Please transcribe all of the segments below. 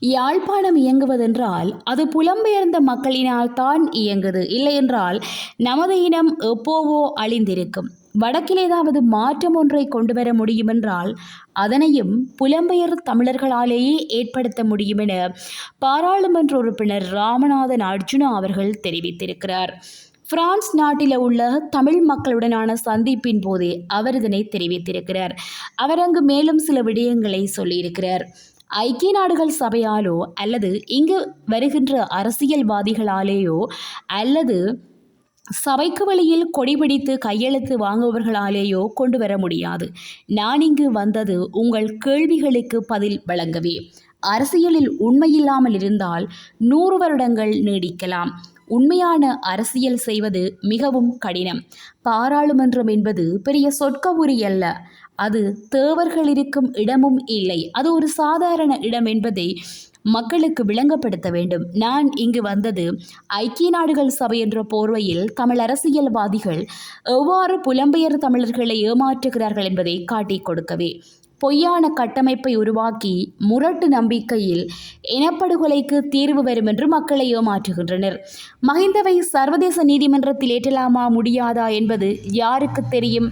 யாழ்ப்பாணம் இயங்குவதென்றால் அது புலம்பெயர்ந்த மக்களினால் தான் இயங்குது. இல்லையென்றால் நமது இனம் எப்போவோ அழிந்திருக்கும். வடக்கில் ஏதாவது மாற்றம் ஒன்றை கொண்டு வர முடியுமென்றால் அதனையும் புலம்பெயர் தமிழர்களாலேயே ஏற்படுத்த முடியும் என பாராளுமன்ற உறுப்பினர் ராமநாதன் அர்ஜுனா அவர்கள் தெரிவித்திருக்கிறார். பிரான்ஸ் நாட்டில் உள்ள தமிழ் மக்களுடனான சந்திப்பின் போதே அவர் இதனை தெரிவித்திருக்கிறார். அவர் அங்கு மேலும் சில விடயங்களை சொல்லியிருக்கிறார். ஐக்கிய நாடுகள் சபையாலோ அல்லது இங்கு வருகின்ற அரசியல்வாதிகளாலேயோ அல்லது சபைக்கு வழியில் கொடிபிடித்து கையெழுத்து வாங்குபவர்களாலேயோ கொண்டு வர முடியாது. நான் இங்கு வந்தது உங்கள் கேள்விகளுக்கு பதில் வழங்கவே. அரசியலில் உண்மையில்லாமல் இருந்தால் நூறு வருடங்கள் நீடிக்கலாம். உண்மையான அரசியல் செய்வது மிகவும் கடினம். பாராளுமன்றம் என்பது பெரிய சொற்க உரி அல்ல. அது தேவர்கள் இருக்கும் இடமும் இல்லை. அது ஒரு சாதாரண இடம் என்பதை மக்களுக்கு விளங்கப்படுத்த வேண்டும். நான் இங்கு வந்தது ஐக்கிய நாடுகள் சபை என்ற போர்வையில் தமிழ் அரசியல்வாதிகள் எவ்வாறு புலம்பெயர் தமிழர்களை ஏமாற்றுகிறார்கள் என்பதை காட்டிக் கொடுக்கவே. பொய்யான கட்டமைப்பை உருவாக்கி முரட்டு நம்பிக்கையில் இனப்படுகொலைக்கு தீர்வு வரும் என்று மக்களை ஏமாற்றுகின்றனர். மஹிந்தவை சர்வதேச நீதிமன்றத்தில் ஏற்றலாமா முடியாதா என்பது யாருக்கு தெரியும்?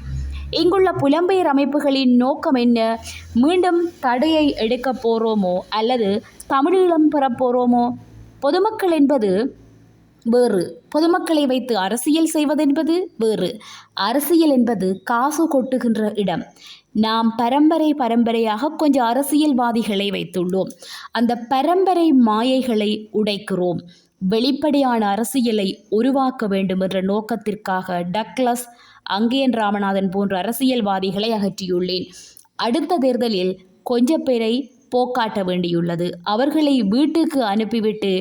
இங்குள்ள புலம்பெயர் அமைப்புகளின் நோக்கம் என்ன? மீண்டும் தடையை எடுக்கப் போகிறோமோ அல்லது தமிழீழம் பெறப்போகிறோமோ பொதுமக்கள் என்பது வேறு. பொதுமக்களை வைத்து அரசியல் செய்வதென்பது வேறு. அரசியல் என்பது காசு கொட்டுகின்ற இடம். நாம் பரம்பரை பரம்பரையாக கொஞ்சம் அரசியல்வாதிகளை வைத்துள்ளோம். அந்த பரம்பரை மாயைகளை உடைக்கிறோம். வெளிப்படையான அரசியலை உருவாக்க வேண்டும் என்ற நோக்கத்திற்காக டக்ளஸ் அங்கேயன் ராமநாதன் போன்ற அரசியல்வாதிகளை அகற்றியுள்ளேன். அடுத்த தேர்தலில் கொஞ்ச பேரை போக்காட்ட வேண்டியுள்ளது. அவர்களை வீட்டுக்கு அனுப்பிவிட்டு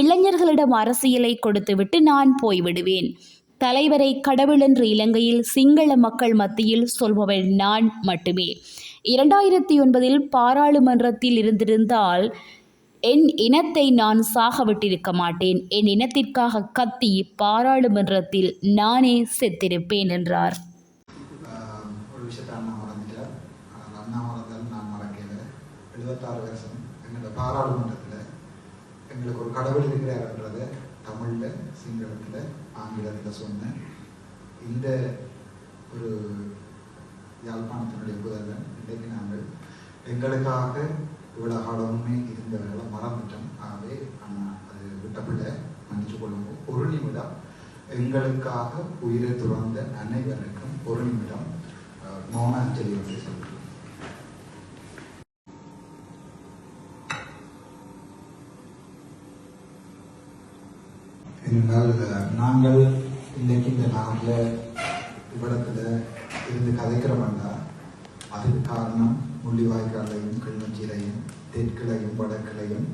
இளைஞர்களிடம் அரசியலை கொடுத்துவிட்டு நான் போய்விடுவேன். தலைவரை கடவுளென்று இலங்கையில் சிங்கள மக்கள் மத்தியில் சொல்பவன் நான் மட்டுமே. இரண்டாயிரத்தி ஒன்பதில் பாராளுமன்றத்தில் இருந்திருந்தால் என் இனத்தை நான் சாகவிட்டிருக்க மாட்டேன். என் இனத்திற்காக கத்தி பாராளுமன்றத்தில் நானே செத்திருப்பேன் என்றார். எழுபத்தாறு வருஷம் எங்களோட பாராளுமன்றத்தில் எங்களுக்கு ஒரு கடவுள் இருக்கிறாருன்றதை தமிழில் சிங்களத்தில் ஆங்கிலத்தில் சொன்னேன் இந்த ஒரு யாழ்ப்பாணத்தினுடைய புதல்வன் இன்றைக்கு நாங்கள் எங்களுக்காக இவ்வளோ காலமுமே இருந்தவர்களை மறந்துட்டோம் ஆகவே அது விட்டப்பில்லை மன்னிச்சு கொள்ளுங்க ஒரு நிமிடம். எங்களுக்காக உயிரை துறந்த அனைவருக்கும் ஒரு நிமிடம். அஹ், மௌன அஞ்சலி வந்து சொல்கிறேன் நாங்கள் இன்றைக்கு இந்த நாட்டில் இவ்விடத்தில் இருந்து கதைக்கிறோம்டா அதுக்கு காரணம் முள்ளிவாய்க்காலையும் கிளையும் தெற்கிளையும் வடக்கிளையும்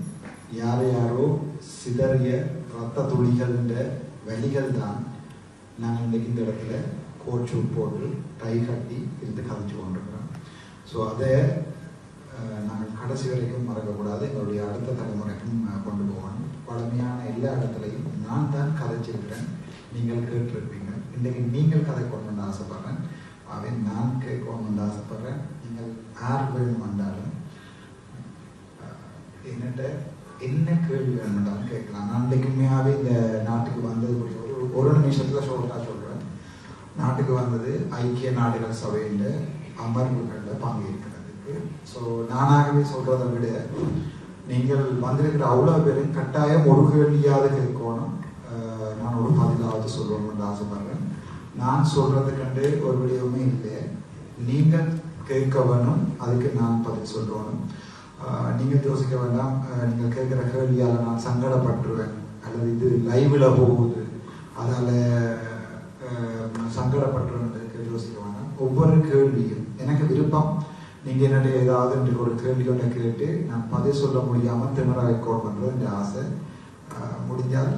யார் யாரோ சிதறிய ரத்த துளிகள்ன்ற வலிகள் தான் நாங்கள் இன்றைக்கு இந்த இடத்துல கோச்சு போட்டு டை கட்டி இருந்து கதைச்சு கொண்டிருக்கிறோம். ஸோ அதை நாங்கள் கடைசி வரைக்கும் மறக்கக்கூடாது. எங்களுடைய அடுத்த தலைமுறைக்கும் கொண்டு போவோம் பழமையான எல்லா இடத்துலையும் நான் தான் கதைச்சிருக்கிறேன். நீங்கள் கேட்டிருப்பீங்க. இன்றைக்கு நீங்கள் கதை கொண்டு ஆசைப்படுறேன். அவன் நான் கேட்கணும்னு ஆசைப்படுறேன். நீங்கள் யார் வேணும் வந்தாலும் கேள்வி வேணும்னாலும் கேட்கலாம். நான் இன்றைக்குமையாகவே இந்த நாட்டுக்கு வந்தது ஒரு ஒரு- ஒரு நிமிஷத்தில் ஷோர்ட்டாக சொல்கிறேன் நாட்டுக்கு வந்தது ஐக்கிய நாடுகள் சபையில் அமர்வுகளில் பங்கேற்கிறதுக்கு. ஸோ நானாகவே சொல்கிறத விட நீங்கள் வந்திருக்கிற அவ்வளோ பேரும் கட்டாயம் ஒரு கேள்வியாவது கேட்கணும் அஹ் நான் ஒரு பதிலாவது சொல்லணும்னு ஆசைப்படுறேன். நான் சொல்றது கண்டு ஒரு விடயமே இல்லை. நீங்கள் கேட்க வேணும். அதுக்கு நான் பதில் சொல்லணும். நீங்கள் யோசிக்க வேண்டாம். நீங்கள் கேட்குற கேள்வியால் நான் சங்கடப்பட்டுருவேன். அல்லது இது லைவில் போகுது. அதால் சங்கடப்பட்டுருவேன் யோசிக்க வேண்டாம். ஒவ்வொரு கேள்வியும் எனக்கு விருப்பம். நீங்கள் என்னுடைய ஏதாவது என்று ஒரு கேள்வி கேட்டு நான் பதில் சொல்ல முடியாமல் திமிரா ரெக்கார்ட் பண்ணுறது என் ஆசை. முடிஞ்சால்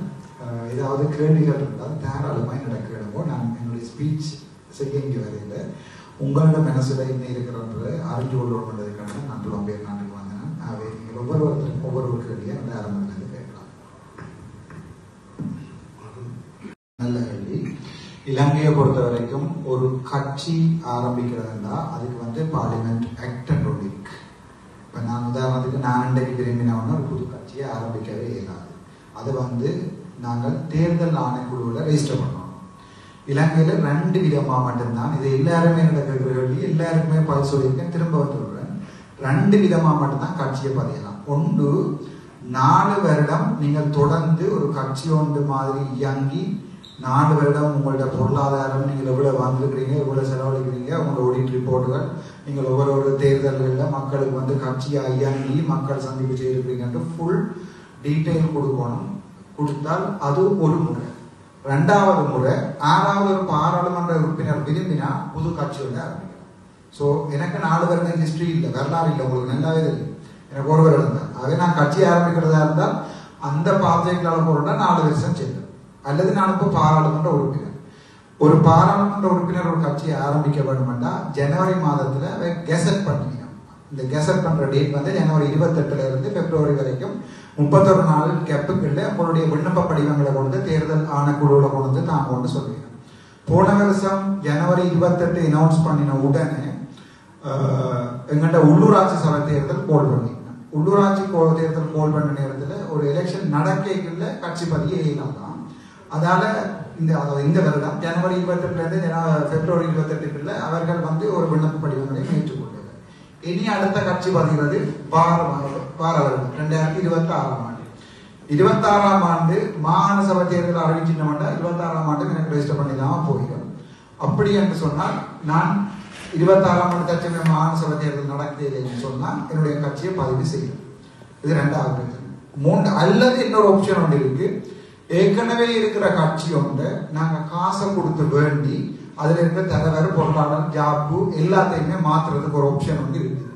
ஏதாவது கேள்விகள் இருந்தால் தாராளமாக என்னோட கேளுங்க நான் என்னுடைய ஸ்பீச் செய்ய இங்கே வரையில் உங்களோட மனசில் என்ன இருக்கிறன்ற அறிஞ்சு கொள்ளணுன்றதுக்காக நான் புலம்பெயர் நான் அவை ஆகவே ஒவ்வொருவருக்கும் ஒவ்வொரு ஒரு கேள்வியை அந்த ஆரம்பத்திலிருந்து கேட்கலாம். நல்ல கேள்வி. இலங்கையை பொறுத்த வரைக்கும் ஒரு கட்சி ஆரம்பிக்கிறதுனா அதுக்கு வந்து பார்லிமெண்ட் ஆக்ட் ஒன்று இருக்கு. இப்போ நான் உதாரணத்துக்கு நான் இன்றைக்கு விரும்பினவன ஒரு புது கட்சியை ஆரம்பிக்கவே இயலாது. அது வந்து நாங்கள் தேர்தல் ஆணைக்குழுவில் ரெஜிஸ்டர் பண்ணோம் இலங்கையில் ரெண்டு விதமாக மட்டும்தான் இது எல்லாருமே நடக்கிற கேள்வி எல்லாருக்குமே பதில் சொல்லியிருக்கேன் திரும்ப வந்துடும் ரெண்டு விதமாக மட்டும்தான் கட்சியை பதியலாம். ஒன்று நாலு வருடம் நீங்கள் தொடர்ந்து ஒரு கட்சி ஒன்று மாதிரி இயங்கி நாலு வருடம் உங்களோட பொருளாதாரம் நீங்கள் எவ்வளோ வாங்கிருக்கிறீங்க எவ்வளோ செலவழிக்கிறீங்க உங்களோட ஆடிட் ரிப்போர்ட்டுகள் நீங்கள் ஒவ்வொரு ஒரு தேர்தல்களில் மக்களுக்கு வந்து கட்சியாக இயங்கி மக்கள் சந்திப்பு செய்திருக்கிறீங்கன்ட்டு ஃபுல் டீட்டெயில் கொடுக்கணும். கொடுத்தால் அது ஒரு முறை. ரெண்டாவது முறை ஆறாவது ஒரு பாராளுமன்ற உறுப்பினர் விரும்பினா புது கட்சி வந்து ஆரம்பிக்கும் ஸோ எனக்கு நாலு வருடம் ஹிஸ்ட்ரி இல்லை. வரலாறு இல்லை. உங்களுக்கு நல்லாவே தெரியும். எனக்கு ஒரு வருடம் தான் ஆகவே நான் கட்சி ஆரம்பிக்கிறதா இருந்தால் அந்த பாதைகளால் போறேன்னா நாலு வருஷம் செய்யணும் அல்லது நான் இப்போ பாராளுமன்ற உறுப்பினர். ஒரு பாராளுமன்ற உறுப்பினர் ஒரு கட்சியை ஆரம்பிக்க ஜனவரி மாதத்தில் கெசட் பண்ணிக்கணும். இந்த கெசட் பண்ணுற டேட் வந்து ஜனவரி இருபத்தெட்டுல இருந்து பிப்ரவரி வரைக்கும் முப்பத்தொரு நாள் கெப்புக்குள்ள உங்களுடைய விண்ணப்ப படிவங்களை கொண்டு தேர்தல் ஆணைக்குழுவில் கொண்டு வந்து நான் கொண்டு சொல்லிடுறேன் போன வருஷம் ஜனவரி இருபத்தெட்டு அனௌன்ஸ் பண்ணின உடனே எங்கள்கிட்ட உள்ளூராட்சி சபை தேர்தல் கோல் பண்ணிருந்தேன் உள்ளூராட்சி தேர்தல் கோல் பண்ண நேரத்தில் ஒரு எலெக்ஷன் நடக்கைக்குள்ள கட்சி பதிய இயலாம் தான் அதால் இந்த அதாவது இந்த வருடம் ஜனவரி இருபத்தெட்டுலேருந்து பிப்ரவரி இருபத்தெட்டுக்குள்ள அவர்கள் வந்து ஒரு விண்ணப்ப படிவங்களை ஏற்றுக்கொண்டது இனி அடுத்த கட்சி பதிகிறது வார வார வருடம் ரெண்டாயிரத்தி இருபத்தி ஆறாம் ஆண்டு. இருபத்தி ஆறாம் ஆண்டு மாகாண சபை தேர்தல் அறிவிச்சிட்டோம்னா இருபத்தாறாம் ஆண்டு எனக்கு ரெஜிஸ்டர் பண்ணி தான் அப்படி என்று சொன்னால் நான் இருபத்தாறாம் ஆண்டு தற்சமயம் மாகாண சபை தேர்தல் நடக்கலைன்னு சொன்னால் என்னுடைய கட்சியை பதிவு செய்யும். இது ரெண்டாவது பிரச்சனை. மூன்று அல்லது இன்னொரு ஆப்ஷன் ஒன்று இருக்கு. ஏற்கனவே இருக்கிற கட்சி ஒன்று நாங்கள் காசை கொடுத்து வேண்டி அதில் இருக்கிற தலைவர் பொருளாளர் ஜாப்பு எல்லாத்தையுமே மாத்துறதுக்கு ஒரு ஆப்ஷன் வந்து இருக்குது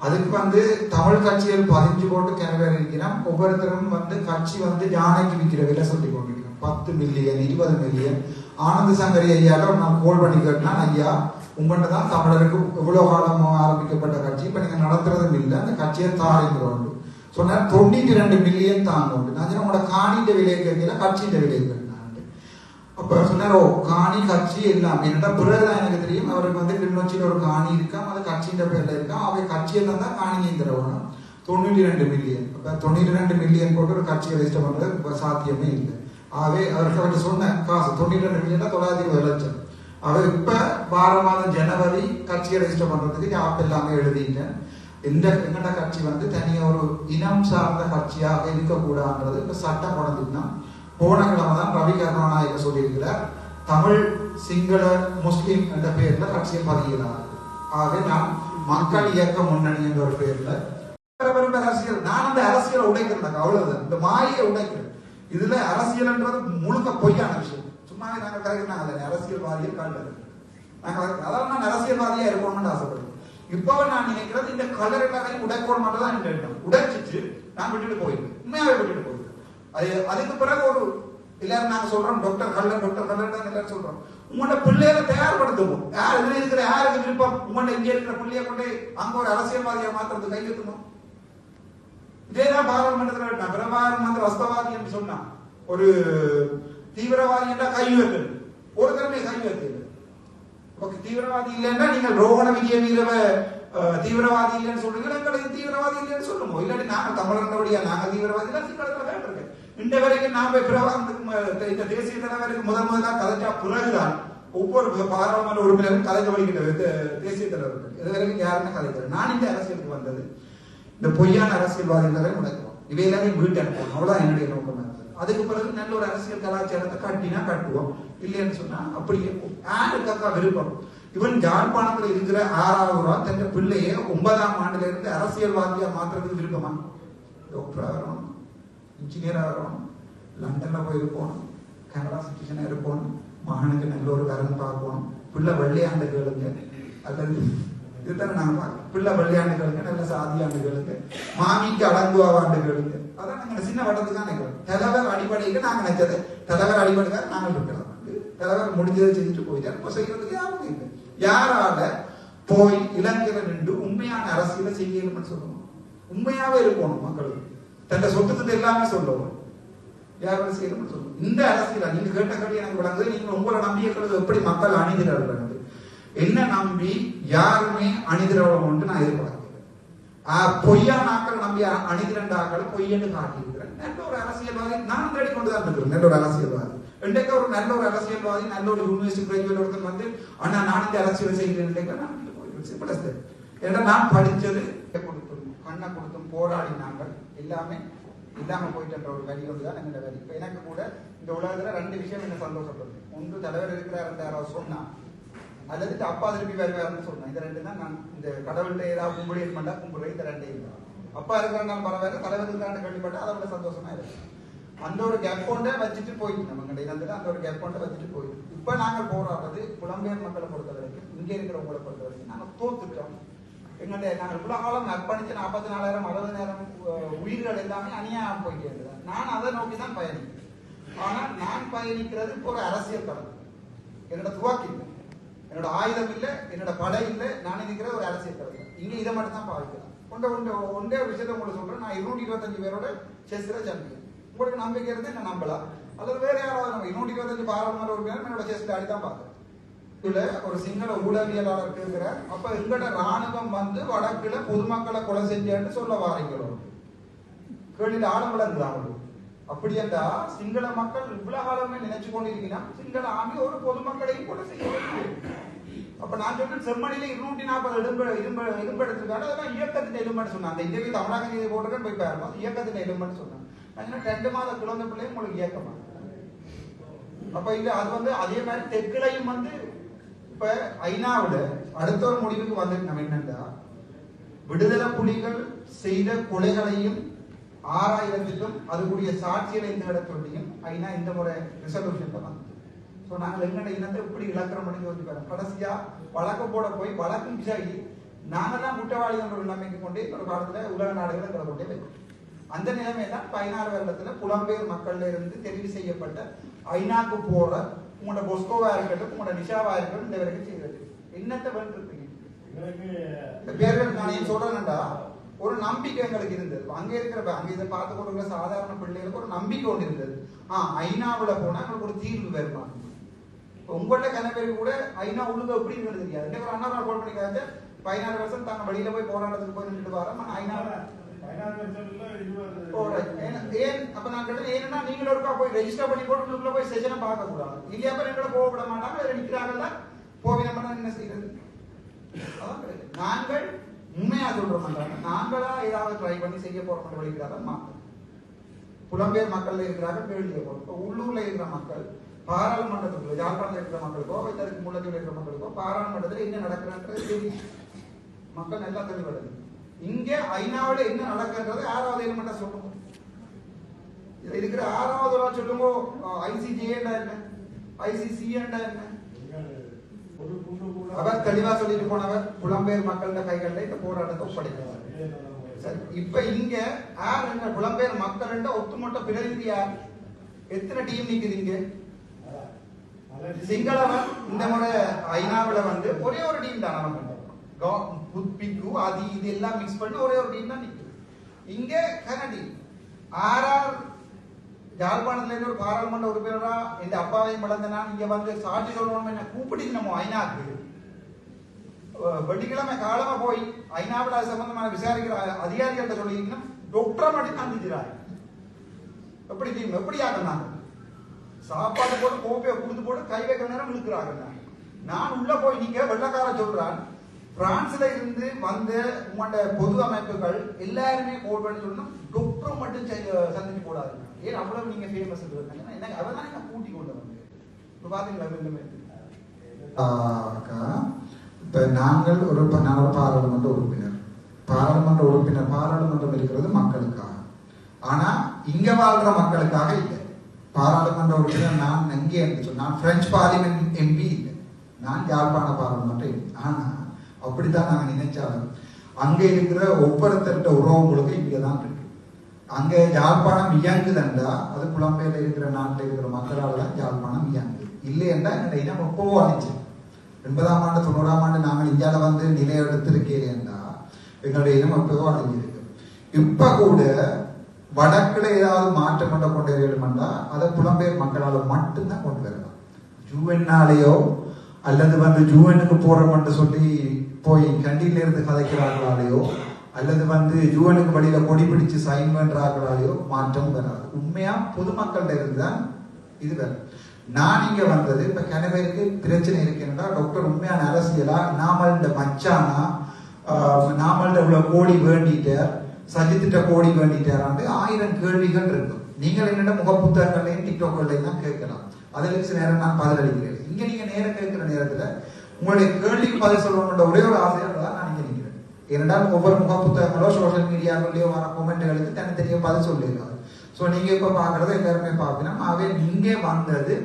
அதுக்கு வந்து தமிழ் கட்சிகள் பதிஞ்சு போட்டு கிணறு இருக்கிறோம் ஒவ்வொருத்தரும் வந்து கட்சி வந்து யானைக்கு விற்கிற விலை சொல்லி கொண்டிருக்கிறோம் பத்து மில்லியன் இருபது மில்லியன் ஆனந்த சங்கரி ஐயாட்ட நான் கோல் பண்ணி கேட்டேன். ஐயா உங்கள்கிட்ட தான் தமிழருக்கு இவ்வளோ காலம் ஆரம்பிக்கப்பட்ட கட்சி. இப்போ நீங்கள் நடத்துறதும் இல்லை. அந்த கட்சியை தாரிங்கிறோம் சொன்னார் தொண்ணூற்றி ரெண்டு மில்லியன் தாங்க உண்டு. நான் உங்களோட காணிட்ட விலை கேட்கல கட்சியின் விலை கேட்டான்ட்டு அப்போ சொன்னார் ஓ காணி கட்சி எல்லாம். என்னடா பிறகுதான் எனக்கு தெரியும் அவருக்கு வந்து கிளிநொச்சியில் ஒரு காணி இருக்கான் அது கட்சியின் பேரில் இருக்கான் அவை கட்சியெல்லாம் தான் காணியும் தரவணும் தொண்ணூற்றி ரெண்டு மில்லியன் அப்போ தொண்ணூற்றி ரெண்டு மில்லியன் போட்டு ஒரு கட்சியை ரெஜிஸ்டர் பண்ணுறது சாத்தியமே இல்லை. ஆகவே அவருக்கு அவர்கிட்ட சொன்ன காசு தொண்ணூற்றி ரெண்டு மில்லியன் தொள்ளாயிரத்தி இருபது லட்சம். அவர் இப்ப வார மாதம் ஜனவரி கட்சியை ரெஜிஸ்டர் பண்றதுக்கு ஆப் எல்லாமே எழுதிட்டேன். இந்த எங்கட கட்சி வந்து தனியா ஒரு இனம் சார்ந்த கட்சியாக இருக்கக்கூடாதுன்றது இப்ப சட்டம் கொண்டதுன்னா போன கிழமை தான் ரவி கருணாநாயக சொல்லியிருக்கிறார். தமிழ் சிங்கள முஸ்லீம் என்ற பெயர்ல கட்சியை பதிகிறார் ஆகவே நான் மக்கள் இயக்க முன்னணி என்ற ஒரு பெயர்ல அரசியல். நான் அந்த அரசியலை உடைக்கிறேன். அவ்வளவுதான். இந்த மாயை உடைக்கிறேன். இதுல அரசியல்ன்றது முழுக்க பொய்யான விஷயம். சும்மாவே நாங்க கரெக்ட் அரசியல்வாதியை காட்டுறது. நாங்க அதெல்லாம் நான் அரசியல்வாதியா இருக்கணும்னு ஆசைப்படுறோம். இப்போ நான் நினைக்கிறது இந்த கலர் எல்லாத்தையும் உடைக்கணும் மட்டும் தான் இந்த எண்ணம் உடைச்சிட்டு நான் விட்டுட்டு போயிருக்கேன் உண்மையாவே விட்டுட்டு போயிருக்கேன் அது அதுக்கு பிறகு ஒரு எல்லாரும் நாங்க சொல்றோம் டாக்டர் கல்லன் டாக்டர் கல்லன் தான் எல்லாரும் சொல்றோம். உங்களோட பிள்ளைகளை தயார்படுத்துவோம். யார் இதுல இருக்கிற யாருக்கு விருப்பம் உங்கள்ட்ட இங்கே இருக்கிற பிள்ளைய கொண்டு அங்க ஒரு அரசியல்வாதியை மாத்துறது கையெழுத்தணும் இதேதான் பாராளுமன்றத்தில் கேட்டான் பிரபாகரன் வஸ்தவாதி என்று சொன்னான் ஒரு தீவிரவாதி என்றா கை வைக்கணும் ஒரு தடவை கை வைக்கல ஓகே தீவிரவாதி இல்லைன்னா நீங்கள் ரோகண விஜய வீரவ தீவிரவாதி இல்லைன்னு சொல்றீங்க எங்களுக்கு தீவிரவாதி இல்லைன்னு சொல்லுமோ? இல்லாட்டி நாங்க தமிழர்ந்தபடியா நாங்க தீவிரவாதி இல்லை சிங்களத்தில் கேட்டிருக்கேன் இந்த வரைக்கும் நாம பிரபாரத்துக்கு இந்த தேசிய தலைவருக்கு முதல் முதலாக கதைச்சா பிறகுதான் ஒவ்வொரு பாராளுமன்ற உறுப்பினரும் கலைக்க வழிகிட்ட தேசிய தலைவர்கள். இது வரைக்கும் யாருமே கலைக்கிறேன் நான் இந்த அரசியலுக்கு வந்தது இந்த பொய்யான அரசியல்வாதிகளை முடக்கிறோம் இவை எல்லாரையும் வீட்டு அனுப்பணும் அவ்வளவுதான் என்னுடைய நோக்கம் அதுக்கு பிறகு நல்ல ஒரு அரசியல் கலாச்சாரத்தை கட்டினா கட்டுவோம். இல்லைன்னு சொன்னா அப்படி போகும். யாருக்கு அக்கா விருப்பம்? இவன் ஜாழ்ப்பாணத்துல இருக்கிற ஆறாவது ரூபா தன் பிள்ளைய ஒன்பதாம் ஆண்டுல இருந்து அரசியல்வாதியா மாத்துறதுக்கு விருப்பமா? டாக்டரா வரணும். இன்ஜினியரா வரணும். லண்டன்ல போய் இருக்கணும் கனடா சிட்டிசனா இருக்கணும் மகனுக்கு நல்ல ஒரு வரன் பார்க்கணும் பிள்ளை வெள்ளையாண்டு கேளுங்க. அல்லது இதுதானே நாங்க பார்க்கணும் பிள்ளை பள்ளியாண்டுகளுக்கு நல்ல சாதியாண்டுகளுக்கு மாமிக்கு அடங்குவாண்டு ஆண்டுகளுக்கு அதான் நாங்க சின்ன வட்டத்துக்கான நினைக்கிறோம் தலைவர் அடிப்படைக்கு நாங்க நினைச்சது தலைவர் அடிப்படைக்காக நாங்கள் இருக்கிறோம் தலைவர் முடிஞ்சதை செஞ்சுட்டு போயிட்டார் இப்போ செய்யறதுக்கு யாரும் இல்லை யாரால போய் இலங்கையில நின்று உண்மையான அரசியலை செய்யணும்னு சொல்லணும் உண்மையாவே இருக்கணும் மக்களுக்கு தன்னை சொத்துக்கிட்ட எல்லாமே சொல்லணும் யாரும் செய்யணும்னு சொல்லணும் இந்த அரசியல நீங்க கேட்ட கேள்வி எனக்கு விளங்குது நீங்க உங்களை நம்பியிருக்கிறது எப்படி மக்கள் அணிகிறார்கள் என்ன நம்பி யாருமே அணிதிரவம் நான் எதிர்பார்க்கிறேன் ஆஹ் பொய்யான ஆக்கள் நம்பி அணிதிரண்ட ஆக்கள் பொய்யன்னு காட்டியிருக்கிறேன். நல்ல ஒரு அரசியல்வாதி நான் தேடிக்கொண்டு தான் இருக்கிறேன். நல்ல ஒரு அரசியல்வாதி இன்றைக்கு ஒரு நல்ல ஒரு அரசியல்வாதி நல்ல ஒரு யூனிவர்சிட்டி கிராஜுவேட் ஒருத்தர் வந்து அண்ணா நான் இந்த அரசியல் செய்கிறேன். ஏன்னா நான் படிச்சது கொடுத்தோம் கண்ணை கொடுத்தும் நாங்கள் எல்லாமே இல்லாம போயிட்ட ஒரு வரி ஒன்று தான் எங்களோட வரி இப்ப எனக்கு கூட இந்த உலகத்துல ரெண்டு விஷயம் என்ன சந்தோஷப்படுது ஒன்று தலைவர் இருக்கிறார் யாராவது சொன்னா அல்லது அப்பா திருப்பி வருவாருன்னு சொன்னேன் இந்த ரெண்டு தான் நான் இந்த கடவுள்கிட்ட ஏதாவது கும்பிடி பண்ணா கும்பிடுறேன் இந்த ரெண்டே தான் அப்பா இருக்கிறனால பரவாயில்ல தலைவர் இருக்கிறான்னு கேள்விப்பட்டா அதை விட சந்தோஷமா இருக்கு. அந்த ஒரு கேப் கொண்டே வச்சுட்டு போயிட்டு நம்ம இடையில அந்த ஒரு கேப் கொண்டே வச்சுட்டு போயிட்டு. இப்ப நாங்க போராடுறது புலம்பெயர் மக்களை பொறுத்த வரைக்கும் இங்கே இருக்கிறவங்களை பொறுத்த வரைக்கும் நாங்க தோத்துட்டோம். எங்களுடைய நாங்கள் இவ்வளவு காலம் அர்ப்பணிச்சு நாற்பத்தி நாலாயிரம் அறுபதாயிரம் உயிர்கள் எல்லாமே அநியாயம் போயிட்டே இருந்தது நான் அதை நோக்கி தான் பயணிக்கிறேன். ஆனால் நான் பயணிக்கிறது இப்போ ஒரு அரசியல் தளம். என்னோட துவாக்கி இல்லை என்னோட ஆயுதம் இல்லை என்னோட படை இல்லை நான் இருக்கிற ஒரு அரசியல் தளம் இங்க இதை மட்டும் தான் பாவிக்கலாம் ஒன்றை ஒன்றை ஒன்றே விஷயத்த உங்களுக்கு சொல்றேன். நான் இருநூற்றி இருபத்தஞ்சு பேரோட செஸ்ல சாம்பியன் உங்களுக்கு நம்பிக்கை இருந்து என்ன நம்பலாம்? அல்லது வேற யாராவது நம்ம இருநூற்றி இருபத்தஞ்சு பாராளுமன்ற உறுப்பினர் என்னோட செஸ்ல ஆடி தான் பார்க்குறேன் இதுல ஒரு சிங்கள ஊடகவியலாளர் கேட்கிறார் அப்ப எங்கட ராணுவம் வந்து வடக்குல பொதுமக்களை கொலை செஞ்சேன்னு சொல்ல வாரீங்களோ? கேள்வியில் ஆழம் விளங்குது அப்படி என்றா சிங்கள மக்கள் இவ்வளவு காலமே நினைச்சு கொண்டிருக்கிறா சிங்கள ஆமி ஒரு பொதுமக்களையும் கொலை செய்ய அப்ப நான் சொல்றேன் செம்மணியில இருநூற்றி நாற்பது எலும்பு இரும்பு இரும்பு எடுத்திருக்காரு அதெல்லாம் இயக்கத்தின் எலும்புன்னு சொன்னேன் அந்த இன்டர்வியூ தமிழக நீதி போய் பாருங்க. அது இயக்கத்தின் எலும்புன்னு சொன்னேன் நான் ரெண்டு மாத குழந்தை பிள்ளையும் உங்களுக்கு இயக்கமா? அப்ப இல்ல அது வந்து அதே மாதிரி தெற்குலையும் வந்து இப்ப ஐநாவிட அடுத்த ஒரு முடிவுக்கு வந்திருக்கு. நம்ம என்னன்னா விடுதலை புலிகள் செய்த கொலைகளையும் ஆறாயிரத்திலும் அதுக்குரிய சாட்சிகளை இந்த இடத்துலையும் ஐநா இந்த முறை ரிசல்யூஷன் தான் ஸோ நாங்கள் எங்கட இனத்தை இப்படி இலக்கணம் பண்ணி யோசிச்சு பாருங்க. கடைசியா வழக்கு போட போய் வழக்கும் விசாரி நாங்கள் தான் குற்றவாளி என்ற நிலைமைக்கு கொண்டு ஒரு காலத்துல உலக நாடுகளை எங்களை கொண்டே வைக்கும் அந்த நிலைமை தான் பதினாறு வருடத்துல புலம்பெயர் மக்கள்ல இருந்து தெரிவு செய்யப்பட்ட ஐநாக்கு போற உங்களோட பொஸ்கோவா இருக்கட்டும் உங்களோட நிஷாவா இருக்கட்டும் இந்த வரைக்கும் செய்யறது என்னத்தை வேண்டிருப்பீங்க இந்த பேர்கள் நான் ஏன் சொல்றேன்டா. ஒரு நம்பிக்கை எங்களுக்கு இருந்தது. அங்க இருக்கிற அங்க இதை பார்த்து கொடுக்குற சாதாரண பிள்ளைகளுக்கு ஒரு நம்பிக்கை ஒன்று இருந்தது. ஆ ஐநாவுல போனா எங்களுக்கு ஒரு தீர்வு வருமா உங்கள்ட்ட கணவருக்கு கூட ஐநா ஒழுங்கு எப்படி இருக்குன்னு தெரியாது. இன்னைக்கு ஒரு அண்ணா கால் பண்ணி காய்ச்ச பதினாறு வருஷம் தாங்க வெளியில போய் போராட்டத்துக்கு போய் நின்றுட்டு வரோம். ஐநா. ஏன் ஏன் அப்ப நான் கேட்டேன் ஏன்னா நீங்களும் ஒருக்கா போய் ரெஜிஸ்டர் பண்ணி போட்டு உள்ளுக்குள்ள போய் செஷனை பார்க்க கூடாது இல்லையா அப்ப எங்களை போகப்பட மாட்டாங்க அதுல நிக்கிறாங்கல்ல போவி நம்ம என்ன செய்யறது. நாங்கள் உண்மையா சொல்ற மாட்டாங்க நாங்களா ஏதாவது ட்ரை பண்ணி செய்ய போறோம் வழிகிறாங்க மாட்டோம் புலம்பெயர் மக்கள்ல இருக்கிறாங்க கேள்வி கேட்போம் இப்போ உள்ளூர்ல இருக்கிற மக்கள் பாராளுமன்றத்துக்குள்ள யாழ்ப்பாணத்தில் இருக்கிற மக்களுக்கோ இல்லதுக்கு மூலத்தில் இருக்கிற மக்களுக்கோ பாராளுமன்றத்தில் என்ன நடக்கிறன்றது தெரியும் மக்கள் நல்லா தெளிவடைது இங்கே ஐநாவில என்ன நடக்கிறது ஆறாவது எலிமெண்டா சொல்லுங்க. இதுல இருக்கிற ஆறாவது ஒரு சொல்லுங்க ஐசிஜிஏண்டா என்ன? ஐசிசிஏண்டா என்ன? அவர் தெளிவா சொல்லிட்டு போனவர் புலம்பெயர் மக்களோட கைகள்ல இந்த போராட்டத்தை ஒப்படைக்கிறார். சரி இப்ப இங்க யார் என்ன புலம்பெயர் மக்கள் ஒட்டுமொத்த பிரதிநிதி யார்? எத்தனை டீம் நிக்குது இங்க? சிங்களவன் இந்த முறை ஐநாவுல வந்து ஒரே ஒரு டீம் தான் நம்ம புத்பிக்கு அது இது எல்லாம் மிக்ஸ் பண்ணி ஒரே ஒரு டீம் தான் நிற்கும் இங்கே கனடி ஆர்ஆர் யாழ்ப்பாணத்துல இருந்து ஒரு பாராளுமன்ற உறுப்பினரா இந்த அப்பாவையும் வளர்ந்த நான் இங்க வந்து சாட்சி சொல்லணும் என்ன கூப்பிட்டு நம்ம ஐநாக்கு வெள்ளிக்கிழமை காலமா போய் ஐநாவில் அது சம்பந்தமான விசாரிக்கிற அதிகாரிகள்ட்ட சொல்லிங்கன்னா டாக்டரை மட்டும் காந்திக்கிறாரு எப்படி எப்படி ஆகினாங்க சாப்பாடு போட்டு கோப்பையை போட்டு கை வைக்க நேரம் இழுக்கிறாங்க. நான் உள்ள போய் நீங்க வெள்ளக்கார சொல்றான் பிரான்ஸ்ல இருந்து வந்த உங்களோட பொது அமைப்புகள் எல்லாருமே கோல் பண்ணி சொல்லணும் டாக்டர் மட்டும் செ- சந்திச்சு போடாதுங்க ஏன் அவ்வளவு நீங்க ஃபேமஸ் என்ன அவன் தான் நான் கூட்டி கொண்டு வந்து இப்ப பாத்தீங்களா இப்ப நாங்கள் ஒரு நாங்கள் பாராளுமன்ற உறுப்பினர். பாராளுமன்ற உறுப்பினர் பாராளுமன்றம் இருக்கிறது மக்களுக்காக. ஆனா இங்க வாழ்ற மக்களுக்காக இல்லை. பாராளுமன்ற உறுப்பினர் நான் எங்கே என்று நான் பிரெஞ்சு பார்லிமெண்ட் எம்பி இல்லை. நான் யாழ்ப்பாண பாராளுமன்றம் MP. ஆனா அப்படித்தான் நாங்கள் நினைச்சாலும் அங்க இருக்கிற ஒவ்வொருத்தர்கிட்ட உறவுகளுக்கு இங்கதான் இருக்கு. அங்க யாழ்ப்பாணம் இயங்குதுண்டா அது புலம்பெயர்ல இருக்கிற நாட்டில் இருக்கிற மக்களால் தான் யாழ்ப்பாணம் இயங்குது. இல்லை என்றா என்னுடைய இனம் எப்பவோ அழிச்சு எண்பதாம் ஆண்டு தொண்ணூறாம் ஆண்டு நாங்கள் இந்தியாவில் வந்து நிலை எங்களுடைய இனம் எப்பவோ அழிஞ்சிருக்கு. இப்ப கூட வடக்குல ஏதாவது மாற்றம் கொண்டு கொண்டு வரணும்னா அதை புலம்பெயர் மக்களால் மட்டும்தான் கொண்டு வரலாம் ஜூவன்னாலேயோ அல்லது வந்து ஜூவனுக்கு போறோம்னு சொல்லி போய் கண்டியில இருந்து கதைக்கிறார்களாலேயோ அல்லது வந்து யுவனுக்கு வழியில கொடி பிடிச்சு சைன் பண்றாங்களாலேயோ மாற்றம் வராது. உண்மையா பொதுமக்கள்கிட்ட இருந்து தான் இது வரும். நான் இங்க வந்தது இப்ப கணவருக்கு பிரச்சனை இருக்குன்னா டாக்டர் உண்மையான அரசியலா நாமள்ட மச்சானா ஆஹ், உள்ள கோடி வேண்டிட்டார் சஜித்திட்ட கோடி வேண்டிட்டாராண்டு ஆயிரம் கேள்விகள் இருக்கும். நீங்கள் என்னென்ன முகப்புத்தகங்களையும் டிக்டாக்கள்லையும் தான் கேட்கலாம். அதில் சில நேரம் நான் பதில் அளிக்கிறேன். இங்க நீங்க நேரம் கேட்கிற நேரத்துல உங்களுடைய கேள்விக்கு பதில் சொல்லணுன்ற ஒரே ஒரு ஆசையாக தான் நான் இங்கே நிற்கிறேன் ஏனென்றால் ஒவ்வொரு முகப்புத்தகங்களோ சோஷியல் மீடியாக்களையோ வர கொமெண்ட்களுக்கு தனித்தனியாக பதில் சொல்லியிருக்காங்க. ஸோ நீங்க இப்ப பாக்குறது எல்லாருமே பார்க்கணும். ஆகவே நீங்க வந்தது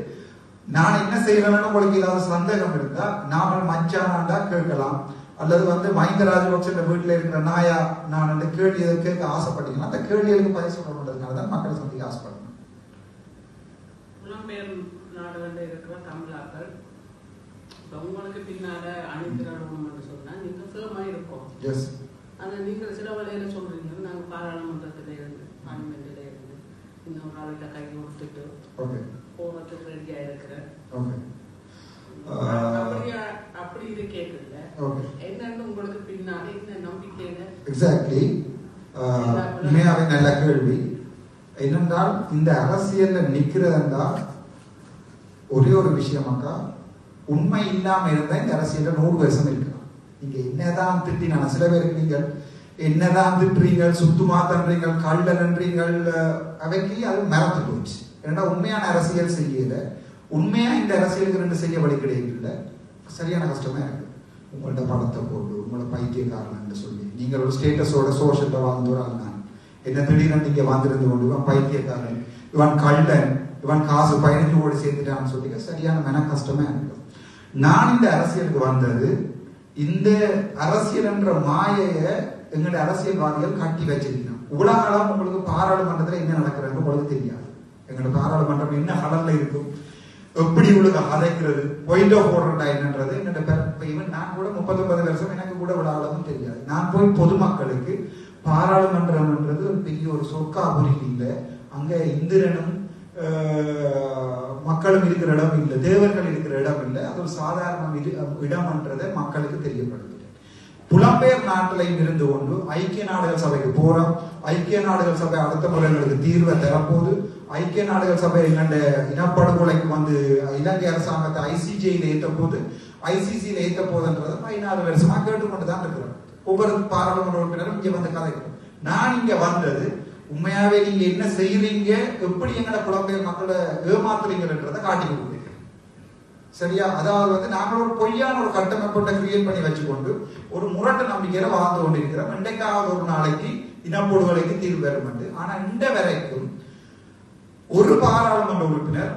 நான் என்ன செய்யறேன்னு உங்களுக்கு ஏதாவது சந்தேகம் இருந்தா நாமல் மச்சானாண்டா கேட்கலாம். அல்லது வந்து மஹிந்த ராஜபக்ச வீட்டுல இருக்கிற நாயா நான் அந்த கேள்வி கேட்க ஆசைப்பட்டீங்கன்னா அந்த கேள்விகளுக்கு பதில் சொல்லணுன்றதுனால தான் மக்களை சந்திக்க ஆசைப்படுறேன் புலம்பெயர் நாடுகளில் இருக்கிற தமிழாக்கள் உங்களுக்கு பின்னால அணிதிரளணும்னு சொன்னா நீங்க சுலமா இருக்கும். எஸ் ஆனா நீங்க சில வழியில சொல்றீங்க. நாங்க பாராளுமன்றத்துல இருந்து பார்லிமெண்ட்ல இருந்து இன்னொரு ஆளுகிட்ட கை கொடுத்துட்டு ஓகே போறதுக்கு ரெடியா இருக்கிறேன் அப்படியா அப்படி இது கேட்கல என்னன்னு உங்களுக்கு பின்னாடி இந்த நம்பிக்கையில எக்ஸாக்ட்லி உண்மையாவே நல்ல கேள்வி. என்னென்றால் இந்த அரசியல்ல நிக்கிறதா ஒரே ஒரு விஷயமாக்கா உண்மை இல்லாம இருந்தா இந்த அரசியல்ல நூறு வருஷம் இருக்கலாம். நீங்க என்னதான் திட்டினா சில பேருக்கு நீங்கள் என்னதான் திட்டுறீங்க சுத்துமா தன்றீங்க கள்ளன்றீங்கள் அவைக்கு அது மறந்து போச்சு. ஏன்னா உண்மையான அரசியல் செய்யல. உண்மையா இந்த அரசியலுக்கு ரெண்டு செய்ய வழி கிடைக்கல சரியான கஷ்டமா இருக்கு. உங்கள்ட்ட படத்தை போட்டு உங்களை பைத்தியக்காரன்னு சொல்லி. நீங்கள் ஒரு ஸ்டேட்டஸோட சோஷத்தை வாழ்ந்து நான் என்ன திடீர்னு நீங்க வந்திருந்து கொண்டு இவன் பைத்தியக்காரன் இவன் கள்ளன் இவன் காசு பதினஞ்சு கோடி சேர்த்துட்டான்னு சொல்லி சரியான மன கஷ்டமா இருக்கு. நான் இந்த அரசியலுக்கு வந்தது இந்த அரசியல் என்ற மாயைய எங்களுடைய அரசியல்வாதிகள் கட்டி வச்சிருக்கணும் உலகம் உங்களுக்கு பாராளுமன்றத்துல என்ன நடக்கிறது உங்களுக்கு தெரியாது. எங்களோட பாராளுமன்றம் என்ன கடல்ல இருக்கும்? எப்படி உங்களுக்கு அதைக்கிறது பொயிண்டோ போடுறா என்னன்றது? என்னோட ஈவன் நான் கூட முப்பத்தொன்பது வருஷம் எனக்கு கூட விழாவும் தெரியாது. நான் போய் பொதுமக்களுக்கு பாராளுமன்றம்ன்றது ஒரு பெரிய ஒரு சொர்க்காபுரி இல்லை. அங்க இந்திரனும் ஆஹ், மக்களும் இருக்கிற இடம் இல்லை. தேவர்கள் இருக்கிற இடம் இல்லை. அது ஒரு சாதாரண இடம்ன்றதை மக்களுக்கு தெரியப்படுது புலம்பெயர் நாட்டிலையும் இருந்து கொண்டு ஐக்கிய நாடுகள் சபைக்கு போறோம். ஐக்கிய நாடுகள் சபை அடுத்த முறை எங்களுக்கு தீர்வை தரப்போது ஐக்கிய நாடுகள் சபை எங்களுடைய இனப்படுகொலைக்கு வந்து இலங்கை அரசாங்கத்தை ஐசிஜியில் ஏற்ற போது ஐசிசியில் ஏற்ற போதுன்றதை பதினாறு வருஷமா கேட்டுக்கொண்டு தான் இருக்கிறோம். ஒவ்வொரு பாராளுமன்ற உறுப்பினரும் இங்கே வந்து கதைக்கிறோம் நான் இங்க வந்தது உண்மையாவே நீங்க என்ன செய்யறீங்க எப்படி எங்களோட குழந்தை மக்களை ஏமாத்துறீங்கன்றதை காட்டி கொடுக்குறீங்க சரியா? அதாவது வந்து நாங்கள் ஒரு பொய்யான ஒரு கட்டமைப்பை கிரியேட் பண்ணி வச்சுக்கொண்டு ஒரு முரட்டு நம்பிக்கையில வாழ்ந்து கொண்டிருக்கிறோம். இன்றைக்காவது ஒரு நாளைக்கு இனப்படுகொலைக்கு தீர்வு வரும் என்று. ஆனா இந்த வரைக்கும் ஒரு பாராளுமன்ற உறுப்பினர்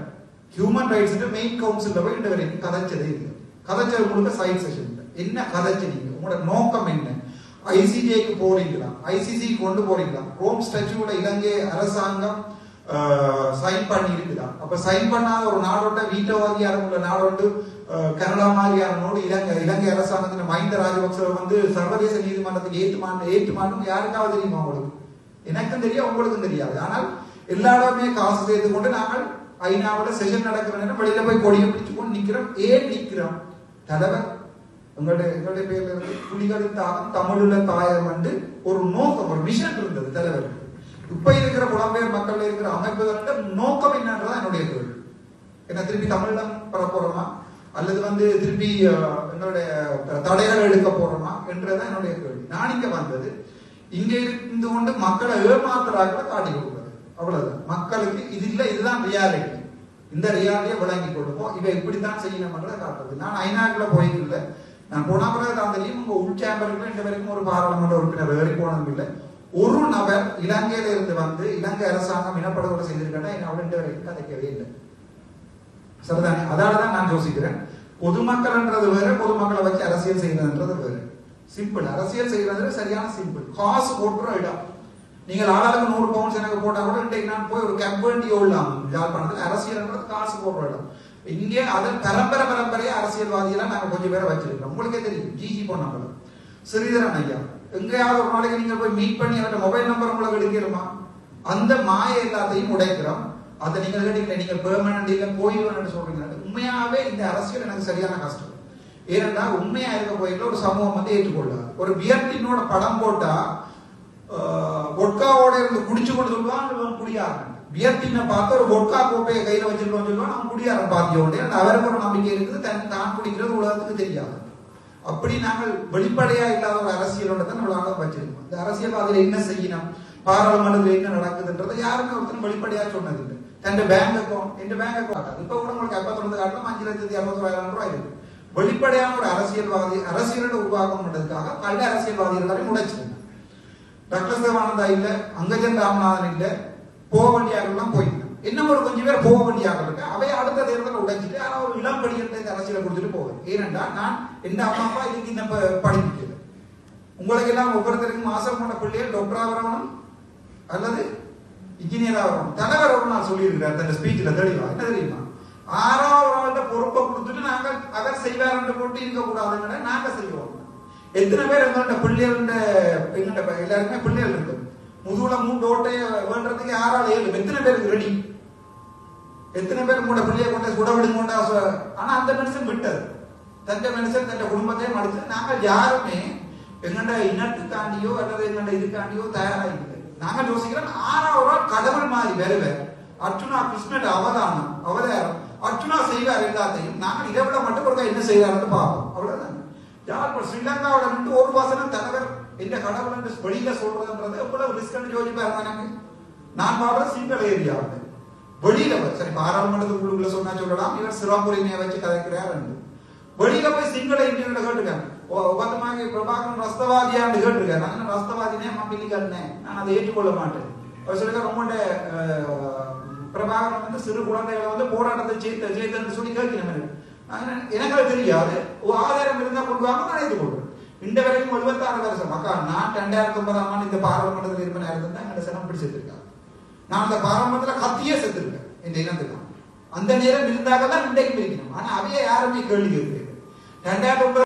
ஹியூமன் ரைட்ஸ் மெயின் கவுன்சில் போய் இந்த வரைக்கும் கதைச்சதே இல்லை கதைச்சது முழுக்க சைட் செஷன் என்ன கதைச்சீங்க உங்களோட நோக்கம் என்ன ஐசிஜேக்கு போறீங்களா ஐசிசி கொண்டு போறீங்களா ரோம் ஸ்டாச்சுவோட இலங்கை அரசாங்கம் சைன் பண்ணி இருக்குதா அப்ப சைன் பண்ணாத ஒரு நாடோட வீட்டவாதியார உள்ள நாடோட்டு கனடா மாதிரியானோடு இலங்கை இலங்கை அரசாங்கத்தின் மஹிந்த ராஜபக்ச வந்து சர்வதேச நீதிமன்றத்துக்கு ஏற்று ஏற்றுமானும் யாருக்காவது தெரியுமா உங்களுக்கு எனக்கும் தெரியும் உங்களுக்கும் தெரியாது ஆனால் எல்லாருமே காசு சேர்த்து கொண்டு நாங்கள் ஐநாவோட செஷன் நடக்கிற நேரம் வெளியில போய் கொடியை பிடிச்சு கொண்டு நிக்கிறோம் ஏன் நிக்கிறோம் தலைவர் எங்களுடைய எங்களுடைய பேர்ல இருந்து புலிகளின் தாகம் தமிழுள்ள தாயம் வந்து ஒரு நோக்கம் ஒரு மிஷன் இருந்தது தலைவருக்கு இப்ப இருக்கிற புலம்பெயர் மக்கள் இருக்கிற அமைப்புகளோட நோக்கம் என்னன்றதான் என்னுடைய கேள்வி. என்ன திருப்பி தமிழம் பெற போறோமா? அல்லது வந்து திருப்பி என்னுடைய தடைகள் எடுக்க போறோமா? என்றதான் என்னுடைய கேள்வி. நான் இங்க வந்தது இங்க இருந்து கொண்டு மக்களை ஏமாத்துறாங்க காட்டி அவ்வளவுதான். மக்களுக்கு இது இல்ல இதுதான் ரியாலிட்டி இந்த ரியாலிட்டியை விளங்கி கொடுப்போம். இவை இப்படித்தான் செய்யணும்ன்றதை காட்டுறது. நான் ஐநாக்குள்ள போயிருக்கல நான் போன பிறகு தான் தெரியும் உங்க உள் சேம்பருக்கு இந்த வரைக்கும் ஒரு பாராளுமன்ற உறுப்பினர் ஏறி போனதும் இல்லை. ஒரு நபர் இலங்கையில இருந்து வந்து இலங்கை அரசாங்கம் இனப்படுகொலை செய்திருக்கா என்ன அவள் வரைக்கும் கதைக்கவே இல்லை. சரிதானே? அதாலதான் நான் யோசிக்கிறேன். பொதுமக்கள்ன்றது வேற பொதுமக்களை வச்சு அரசியல் செய்யறதுன்றது வேறு. சிம்பிள் அரசியல் செய்யறது சரியான சிம்பிள் காசு போட்டுற இடம். நீங்கள் ஆளாளுக்கு நூறு பவுன்ஸ் எனக்கு போட்டா கூட இன்றைக்கு நான் போய் ஒரு கம்பெனி ஓடலாம் யாழ்ப்பாணத்தில் அரசியல்ன்றது காசு போடுற இடம். இங்கே அதன் பரம்பரை பரம்பரையா அரசியல்வாதியெல்லாம் நாங்கள் கொஞ்சம் பேரை வச்சிருக்கோம் உங்களுக்கே தெரியும். ஜிஜி பொண்ணம்பலம் ஸ்ரீதரன் ஐயா. எங்கேயாவது ஒரு நாளைக்கு நீங்கள் போய் மீட் பண்ணி அவர்கிட்ட மொபைல் நம்பர் உங்களுக்கு எடுக்கிறோமா அந்த மாய எல்லாத்தையும் உடைக்கிறோம். அதை நீங்கள் கேட்டீங்க நீங்கள் பெர்மனன்ட் இல்ல போயிடுவேன் சொல்றீங்க உண்மையாவே இந்த அரசியல் எனக்கு சரியான கஷ்டம். ஏனென்றால் உண்மையா இருக்க கோயிலில் ஒரு சமூகம் வந்து ஏற்றுக்கொள்ளாது. ஒரு வியர்டினோட படம் போட்டா பொட்காவோட இருந்து குடிச்சு கொண்டு சொல்லுவான் இவன் குடியாரன் வியர்த்தினை பார்த்து ஒரு பொட்கா கோப்பையை கையில வச்சிருக்கோம் சொல்லுவான் அவன் குடியாரன் பாத்தியோட அவருக்கு ஒரு நம்பிக்கை இருக்குது தன் தான் குடிக்கிறது உலகத்துக்கு தெரியாது. அப்படி நாங்கள் வெளிப்படையா இல்லாத ஒரு அரசியலோட தான் நம்மளால வச்சிருக்கோம். இந்த அரசியல்வாதியில என்ன செய்யணும் பாராளுமன்றத்தில் என்ன நடக்குதுன்றதை யாருக்கும் ஒருத்தரும் வெளிப்படையா சொன்னதில்லை. தன் பேங்க் அக்கௌண்ட் என் பேங்க் அக்கௌண்ட் இப்ப கூட உங்களுக்கு அப்ப திறந்து அஞ்சு லட்சத்தி அறுபத்தோராயிரம் ரூபாய் இருக்கு. வெளிப்படையான ஒரு அரசியல்வாதி அரசியலோட உருவாக்கம் பண்றதுக்காக பல அரசியல்வாதிகள் வரை முளைச்சிருங்க டாக்டர் சிவானந்தா இல்ல அங்கஜன் ராமநாதன் இல்ல போக வேண்டியாக்கெல்லாம் போயிட்டாங்க இன்னும் ஒரு கொஞ்சம் பேர் போக வேண்டியாக இருக்கு. அவை அடுத்த தேர்தலில் உடைச்சிட்டு ஆனா ஒரு இளம் படிக்கிறத இந்த அரசியலை கொடுத்துட்டு போவேன் ஏனென்றால் நான் எந்த அம்மா அப்பா இதுக்கு இந்த ப- உங்களுக்கு எல்லாம் ஒவ்வொருத்தருக்கும் ஆசை போன பிள்ளைகள் டாக்டரா வரணும் அல்லது இன்ஜினியரா வரணும் தலைவர் ஒரு நான் சொல்லியிருக்கிறார் அந்த ஸ்பீச்ல தெளிவா? என்ன தெரியுமா? ஆறாவது ஆள்கிட்ட பொறுப்பை கொடுத்துட்டு நாங்கள் அவர் செய்வார் போட்டு இருக்கக்கூடாதுங்கிற நாங்க செய்வோம். எத்தனை பேர் எங்கள்கிட்ட பிள்ளைகள்ட எங்கள்கிட்ட எல்லாருமே பிள்ளைகள் இருக்கு முதுகுல மூன்று ஓட்டைய வேண்டதுக்கு ஆறாள் ஏழு எத்தனை பேருக்கு ரெடி எத்தனை பேர் உங்களோட பிள்ளைய கொண்டு சுட விடுங்கோண்டா ஆனா அந்த மனுஷன் விட்டது தந்த மனுஷன் தன் குடும்பத்தையும் அடுத்து நாங்கள் யாருமே எங்கண்ட இனத்துக்காண்டியோ அல்லது எங்கண்ட இதுக்காண்டியோ தயாரா இல்லை நாங்கள் யோசிக்கிறோம் ஆறாவது நாள் கடவுள் மாதிரி வருவார் அர்ச்சுனா கிருஷ்ணன் அவதானம் அவதாரம். அர்ச்சுனா செய்வார் எல்லாத்தையும். நாங்கள் இதை விட மட்டும் ஒரு என்ன செய்யறாருன்னு பார்ப்போம். அவ்வளவுதான் யார் ஸ்ரீலங்காவோட நின்று ஒரு வாசனம் தலைவர் என்ன கடவுள் என்று வெளியில சொல்றதுன்றது எவ்வளவு ரிஸ்க் யோசிப்பாரு எனக்கு. நான் வாழ்ற சிங்கள ஏரியாவில் வெளியில போய் சரி பாராளுமன்றத்துக்குள்ள சொன்னா சொல்லலாம் இவர் சிறாபுரிமையை வச்சு கதைக்கிறார் என்று. வெளியில போய் சிங்கள இந்தியர்களை கேட்டுக்காங்க ஒவ்வொருத்தமாக பிரபாகரன் ரஸ்தவாதியான்னு கேட்டிருக்காரு. நான் ரஸ்தவாதினே மம்பிலிக்கல்னே நான் அதை ஏற்றுக்கொள்ள மாட்டேன். அவர் சொல்லிக்க ரொம்ப பிரபாகரன் வந்து சிறு குழந்தைகளை வந்து போராட்டத்தை ஜெயித்த ஜெயித்தன்னு சொல்லி கேட்கிறேன். எனக்கு தெரியாது. ஒரு ஆதாரம் இருந்தா கொண்டு வாங்க நான் ஏற்றுக்கொள்றேன் இந்த வரைக்கும் எழுபத்தாறு வருஷம். மக்கா நான் ரெண்டாயிரத்தி ஒன்பதாம் ஆண்டு இந்த பாராளுமன்றத்தில் இருப்பேன். இருந்தா எங்க சினம் பிடி செத்துருக்காங்க நான் அந்த பாராளுமன்றத்தில் கத்தியே செத்துருக்கேன் இந்த இனத்துக்கு அந்த நேரம் இருந்தாக தான் இன்றைக்கு இருக்கணும் ஆனா அவைய யாருமே கேள்வி கேட்கிறேன் ரெண்டாயிரத்தி ஒன்பது